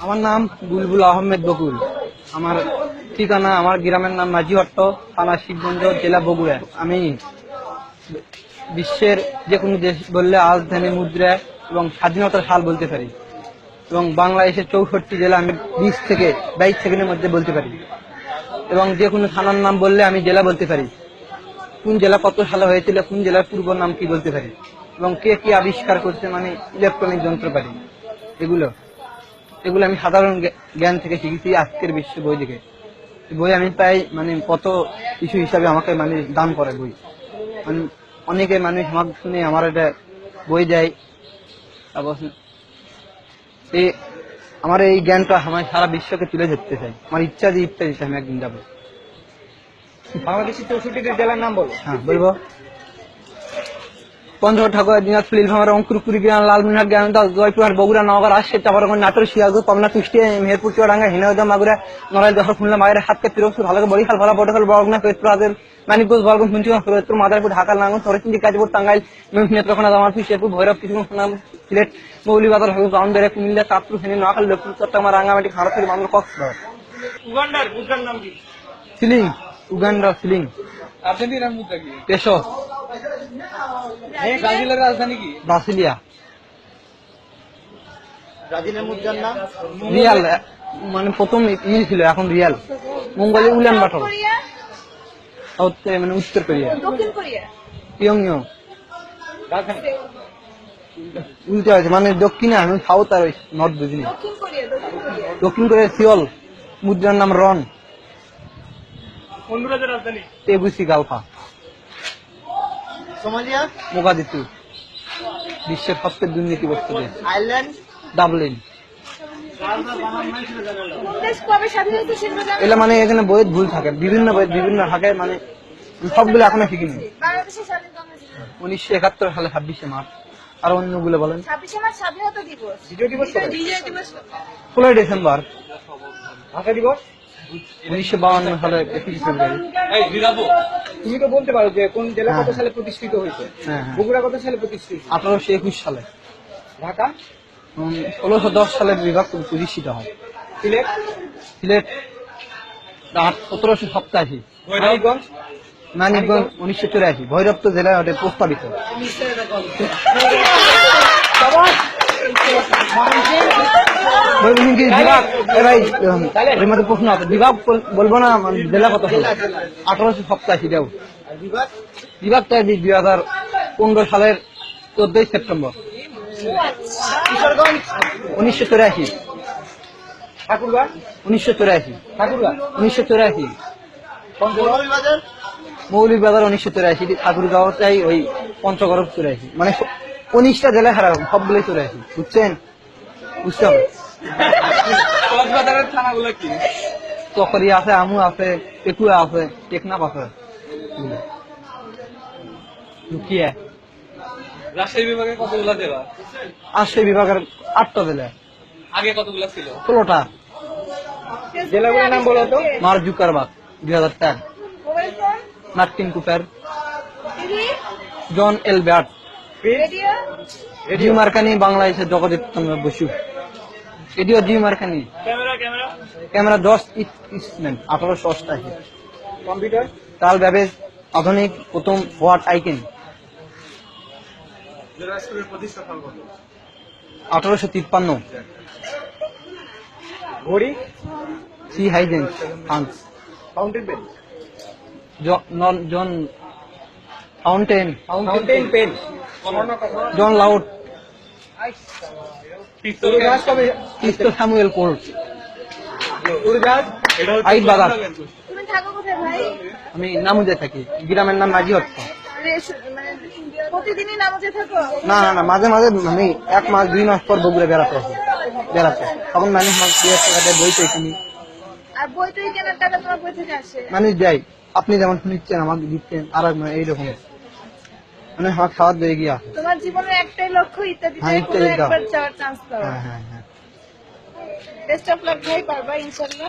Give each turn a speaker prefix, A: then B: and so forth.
A: আমার নাম বুলবুল আহমেদ বকুল। আমার ঠিকানা আমার গ্রামের নাম মাঝিহট্ট থানা শিবগঞ্জ, জেলা বগুড়া। আমি বিশ্বের যে কোনো দেশ বললে রাজধানী মুদ্রা এবং স্বাধীনতার সাল বলতে পারি। এবং বাংলাদেশের চৌষট্টি জেলা আমি বিশ থেকে বাইশ সেকেন্ডের মধ্যে বলতে পারি। এবং যে কোনো থানার নাম বললে আমি জেলা বলতে পারি। কোন জেলা কত সালে হয়েছিল, কোন জেলার পূর্ব নাম কি বলতে পারি। এবং কে কি আবিষ্কার করছে মানে ইলেকট্রনিক যন্ত্রপাতি। এগুলো। এগুলো আমি সাধারণ জ্ঞান থেকে শিখেছি আজকের বিশ্ব বই থেকে এই বই আমি প্রায় মানে কত কিছু হিসাবে আমাকে মানে দান করে বই। মানে অনেকে মানুষ আমাকে শুনে আমার এটা বই দেয়। তারপর এই আমার এই জ্ঞানটা আমার সারা বিশ্বকে তুলে ধরতে চাই আমার ইচ্ছা যে ইচ্ছা দিতে আমি একদিন যাব।
B: বাংলাদেশের চৌষট্টি জেলার নাম বলো।
A: হ্যাঁ বলব। পঞ্চগড় ঠাকুর দিনাজপুর ইলভামার অঙ্কুর কুড়িগ্রাম লালমিনহাট জ্ঞানদাস জয়পুরহাট বগুড়া নগর রাজশাহী চাপারগঞ্জ নাটোর শিয়াগঞ্জ পাবনা কুষ্টিয়া মেহেরপুর চুয়াডাঙ্গা হিনাউদা মাগুরা নড়াইল দশর খুলনা মায়ের হাতকে তিরস্পুর ভালো বরিশাল ভালা বটখাল বরগুনা ফরিদপুর আদের মানিকগঞ্জ বরগুন মুন্সিগঞ্জ ফরিদপুর মাদারপুর ঢাকা নাঙ্গন সরসিংদী কাজীপুর টাঙ্গাইল নেত্রকোনা জামালপুর শেরপুর ভৈরব সুনাম সিলেট মৌলিবাজার হবিব গাউন্ডারে কুমিল্লা চাঁদপুর ফেনী নোয়াখালী লক্ষ্মীপুর চট্টগ্রাম রাঙ্গামাটি খারফের মামলা কক্সবাজার।
B: উগান্ডার মুদ্রার নাম কি?
A: Shilling Uganda shilling.
B: আর্জেন্টিনার মুদ্রা কি?
A: পেশো
B: ব্রাজিলের রাজধানী কি?
A: ব্রাসিলিয়া
B: ব্রাজিলের মুদ্রার নাম?
A: রিয়াল মানে প্রথম ইয়ে ছিল এখন রিয়াল। মঙ্গলে উলান বাটর মানে উত্তর কোরিয়া।
C: দক্ষিণ কোরিয়া।
A: পিয়ং ইয়ং উল্টে আছে মানে দক্ষিণে আমি সাউথ আর নর্থ বুঝিনি
C: দক্ষিণ কোরিয়া দক্ষিণ
A: সিওল মুদ্রার নাম রন।
B: হন্ডুরাসের রাজধানী?
A: তেগুসি গালফা।
B: সোমালিয়া
A: মোগাদিতু বিশ্বের সবচেয়ে দুর্নীতিগ্রস্ত দেশ।
B: Ireland
A: Dublin? এগুলো মানে এখানে বইয়ের ভুল থাকে বিভিন্ন বই বিভিন্ন থাকে মানে সবগুলো এখনও শিখিনি। উনিশশো একাত্তর সালে ছাব্বিশে মার্চ। আর অন্যগুলো বলেন। ষোলোই ডিসেম্বর।
B: ভাষা দিবস?
A: উনিশশো বাউন্ন সালে একুশে ফেব্রুয়ারি।
B: তুমি তো বলতে পারো যে কোন জেলা কত
A: হ্যাঁ।
B: সালে প্রতিষ্ঠিত হয়েছে?
A: হ্যাঁ, হ্যাঁ।
B: বগুড়া কত সালে প্রতিষ্ঠিত?
A: আঠারোশো একুশ সালে।
B: ঢাকা?
A: ষোলোশো দশ সালে বিভাগ প্রতিষ্ঠিত হয়।
B: সিলেট?
A: সিলেট সতেরোশো সপ্তাশি
B: মানিকগঞ্জ?
A: মানিকগঞ্জ উনিশশো চুরাশি। ভৈরব তো জেলায় ওটা প্রস্তাবিত। মানে চুরাশি মৌলিক বাজার উনিশশো চুরাশি ঠাকুরগাঁওটাই ওই পঞ্চগড় চুরাশি মানে উনিশটা জেলায় হারা সবগুলোই চুরাশি বুঝছেন? বুঝতে হবে
B: কক্সবাজারের থানাগুলো কি?
A: চকরি আছে আমু আছে টেকুয়া আছে টেকনাফ আছে। লুকিয়ে।
B: রাজশাহী বিভাগে কতগুলো জেলা?
A: আর বিভাগের আটটা জেলা।
B: আগে কতগুলো ছিল?
A: ষোলোটা।
B: জেলাগুলোর নাম বলো তো।
A: মার দুই হাজার চার।
C: Mobile
A: Martin Cooper John L bat
C: radio
A: G Marconi বাংলাদেশের জগদীপ চন্দ্র বসু। এটিও G Marconi
B: camera camera
A: camera দশ ইস্টম্যান আঠারোশো অষ্টাশি
B: কম্পিউটার
A: তাল ব্যাবেজ আধুনিক প্রথম হোয়াট আইকেন আঠারোশো তিপ্পান্ন।
B: ঘড়ি?
A: C Huygens France
B: fountain pen
A: John fountain
B: fountain pen
A: John Loud
B: কবে
A: স্যামুয়েল কোর্ট আইট বাজার
C: তুমি থাকো কোথায়
A: আমি নামুদে থাকি। গ্রামের নাম মাঝি
C: মানে মানে নামাজে থাকো?
A: না না না মাঝে মাঝে আমি এক মাস দুই মাস পর বগুড়া বেড়াতে আসি। বেড়াতে। তখন মানুষ মাস দুই হাজার টাকা দেয় বই তো কিনি মানুষ দেয় আপনি যেমন শুনিচ্ছেন আমাকে দিচ্ছেন আর এক- এইরকম। মানে হাত খাওয়ার দিয়ে গিয়ে
C: তোমার জীবনের একটাই লক্ষ্য ইত্যাদি
A: হ্যাঁ, ইত্যাদি
C: একবার যাওয়ার চান্স পাওয়া।
A: হ্যাঁ হ্যাঁ হ্যাঁ।
C: বেস্ট অফ লাক ভাই। পারবা ইনশাল্লাহ